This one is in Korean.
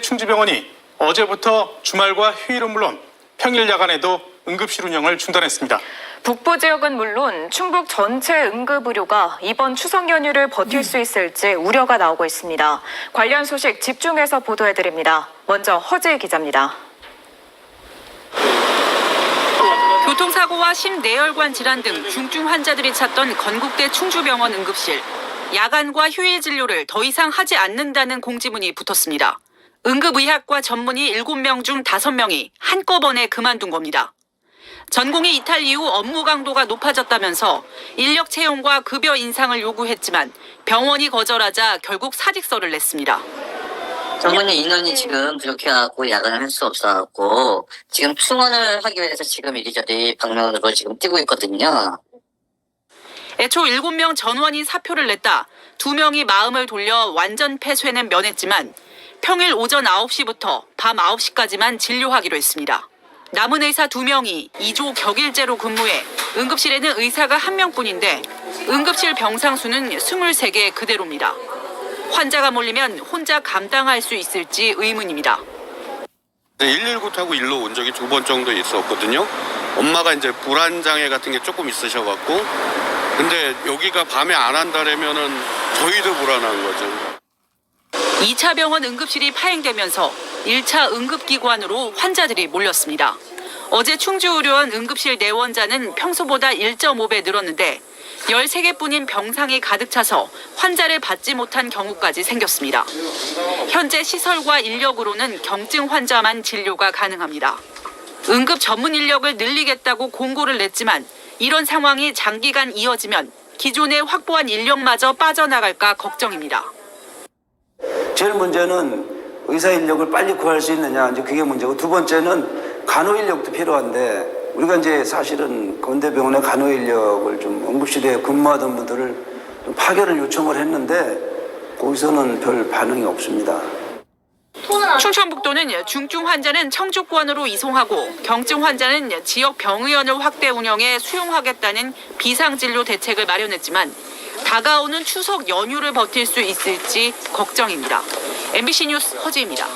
충주병원이 어제부터 주말과 휴일은 물론 평일 야간에도 응급실 운영을 중단했습니다. 북부 지역은 물론 충북 전체 응급 의료가 이번 추석 연휴를 버틸 수 있을지 우려가 나오고 있습니다. 관련 소식 집중해서 보도해 드립니다. 먼저 허재 기자입니다. 교통사고와 심내혈관 질환 등 중증 환자들이 찾던 건국대 충주병원 응급실. 야간과 휴일 진료를 더 이상 하지 않는다는 공지문이 붙었습니다. 응급의학과 전문의 7명 중 5명이 한꺼번에 그만둔 겁니다. 전공의 이탈 이후 업무 강도가 높아졌다면서 인력 채용과 급여 인상을 요구했지만 병원이 거절하자 결국 사직서를 냈습니다. 전문의 인원이 지금 부족해갖고 야간을 할 수 없어갖고 지금 충원을 하기 위해서 지금 이리저리 방면으로 지금 뛰고 있거든요. 애초 7명 전원이 사표를 냈다 2명이 마음을 돌려 완전 폐쇄는 면했지만 평일 오전 9시부터 밤 9시까지만 진료하기로 했습니다. 남은 의사 2명이 2조 격일제로 근무해 응급실에는 의사가 1명뿐인데 응급실 병상 수는 23개 그대로입니다. 환자가 몰리면 혼자 감당할 수 있을지 의문입니다. 119 타고 일로 온 적이 두 번 정도 있었거든요. 엄마가 이제 불안 장애 같은 게 조금 있으셔갖고 근데 여기가 밤에 안 한다라면은 저희도 불안한 거죠. 2차 병원 응급실이 파행되면서 1차 응급기관으로 환자들이 몰렸습니다. 어제 충주의료원 응급실 내원자는 평소보다 1.5배 늘었는데 13개뿐인 병상이 가득 차서 환자를 받지 못한 경우까지 생겼습니다. 현재 시설과 인력으로는 경증 환자만 진료가 가능합니다. 응급 전문 인력을 늘리겠다고 공고를 냈지만 이런 상황이 장기간 이어지면 기존에 확보한 인력마저 빠져나갈까 걱정입니다. 제일 문제는 의사 인력을 빨리 구할 수 있느냐 이제 그게 문제고 두 번째는 간호 인력도 필요한데 우리가 이제 사실은 건대병원의 간호 인력을 좀 응급실에 근무하던 분들을 좀 파견을 요청을 했는데 거기서는 별 반응이 없습니다. 충청북도는 중증 환자는 청주권으로 이송하고 경증 환자는 지역 병의원을 확대 운영해 수용하겠다는 비상진료 대책을 마련했지만 다가오는 추석 연휴를 버틸 수 있을지 걱정입니다. MBC 뉴스 허지입니다.